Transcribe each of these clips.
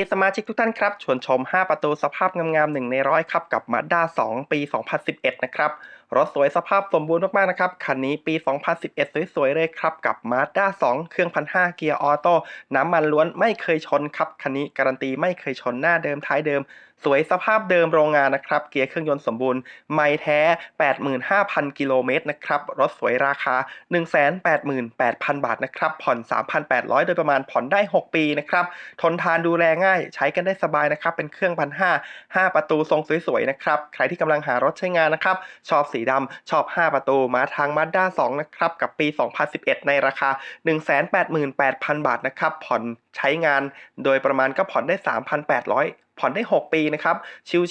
ีสมาชิกทุกท่านครับ ชวนชม 5 ประตูสภาพงามๆ1ในร้อยครับ กับ Mazda 2 ปี 2011 นะครับ รถสวยสภาพสมบูรณ์มากๆนะครับ คันนี้ปี 2011 สวยๆ เลยครับ กับ Mazda 2 เครื่อง 1,500 เกียร์ออโต้น้ำมันล้วนไม่เคยชนครับ คันนี้การันตีไม่เคยชนหน้าเดิมท้ายเดิม สวยสภาพเดิมโรงงานนะครับ เกียร์เครื่องยนต์สมบูรณ์ ไม่แท้ 85,000 กิโลเมตรนะครับ รถสวยราคา 188,000 บาทนะครับ ผ่อน 3,800 โดยประมาณผ่อนได้ 6 ปีนะครับ ทนทานดูแลง่าย ใช้กันได้สบายนะครับ เป็นเครื่องพันห้าห้าประตูทรงสวยๆ นะครับ ใครที่กำลังหารถใช้งานนะครับ ชอบสีดำชอบ 5 ประตูมาทาง Mazda 2นะครับกับปี 2011 ในราคา 188,000 บาทนะครับผ่อนใช้งานโดยประมาณก็ผ่อนได้ 3,800ผ่อนได้ 6 ปีนะครับ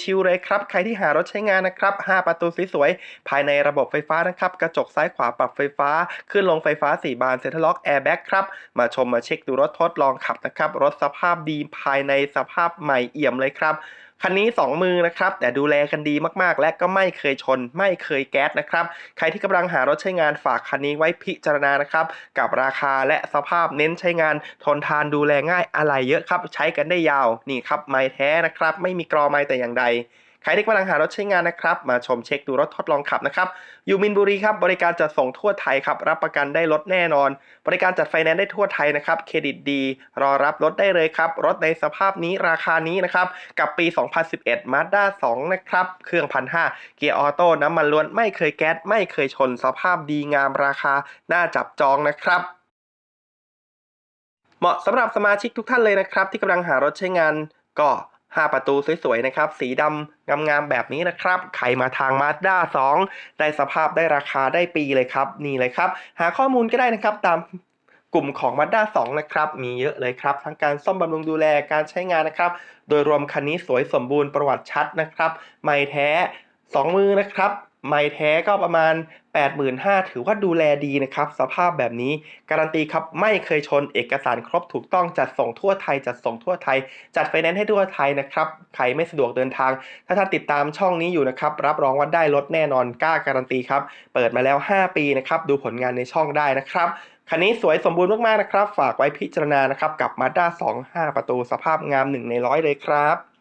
ชิวๆเลยครับ ใครที่หารถใช้งานนะครับ 5 ประตูสวยๆ ภายในระบบไฟฟ้านะครับ กระจกซ้ายขวาปรับไฟฟ้า ขึ้นลงไฟฟ้า 4 บานเซ็นทรัลล็อกแอร์แบ็กครับ มาชมมาเช็คดูรถทดลองขับนะครับ รถสภาพดีภายในสภาพใหม่เอี่ยมเลยครับ คันนี้ 2 มือนะครับ แต่ดูแลกันดีมากๆ และก็ไม่เคยชน ไม่เคยแก๊สนะครับ ใครที่กำลังหารถใช้งานฝากคันนี้ไว้พิจารณานะครับ กับราคาและสภาพเน้นใช้งานทนทานดูแลง่ายอะไรเยอะครับ ใช้กันได้ยาวนี่ครับไม้แท้นะครับ ไม่มีกรอไม้แต่อย่างใด ใครที่กำลังหารถใช้งานนะครับ มาชมเช็คดูรถทดลองขับนะครับ อยู่มินบุรีครับ บริการจัดส่งทั่วไทยครับ รับประกันได้รถแน่นอน บริการจัดไฟแนนซ์ได้ทั่วไทยนะครับ เครดิตดี รอรับรถได้เลยครับ รถในสภาพนี้ราคานี้นะครับ กับปี 2011 Mazda 2 นะครับ เครื่องพันห้าเกียร์ออโต้น้ำมันล้วนไม่เคยแก๊สไม่เคยชนสภาพดีงามราคา น่าจับจองนะครับเหมาะสำหรับสมาชิกทุกท่านเลยนะครับ ที่กำลังหารถใช้งานก็ 5 ประตูสวยๆนะครับ สีดำงามๆแบบนี้นะครับใครมาทาง Mazda 2 ได้สภาพได้ราคาได้ปีเลยครับ นี่เลยครับ หาข้อมูลก็ได้นะครับตามกลุ่มของ Mazda 2 นะครับ มีเยอะเลยครับ ทั้งการซ่อมบำรุงดูแลการใช้งานนะครับ โดยรวมคันนี้สวยสมบูรณ์ประวัติชัดนะครับ ไม่แท้ 2 มือนะครับ ไม่แท้ก็ประมาณ 85,000 ถือว่าดูแลดีนะครับ สภาพแบบนี้ การันตีครับ ไม่เคยชนเอกสารครบถูกต้องจัดส่งทั่วไทย จัดส่งทั่วไทย จัดไฟแนนซ์ให้ทั่วไทยนะครับ ใครไม่สะดวกเดินทาง ถ้าท่านติดตามช่องนี้อยู่นะครับ รับรองว่าได้รถแน่นอนกล้าการันตีครับ เปิดมาแล้ว 5 ปีนะครับ ดูผลงานในช่องได้นะครับคันนี้สวยสมบูรณ์มากๆนะครับ ฝากไว้พิจารณานะครับกับ Mazda 2 5 ประตูสภาพงาม 1 ในร้อยเลยครับ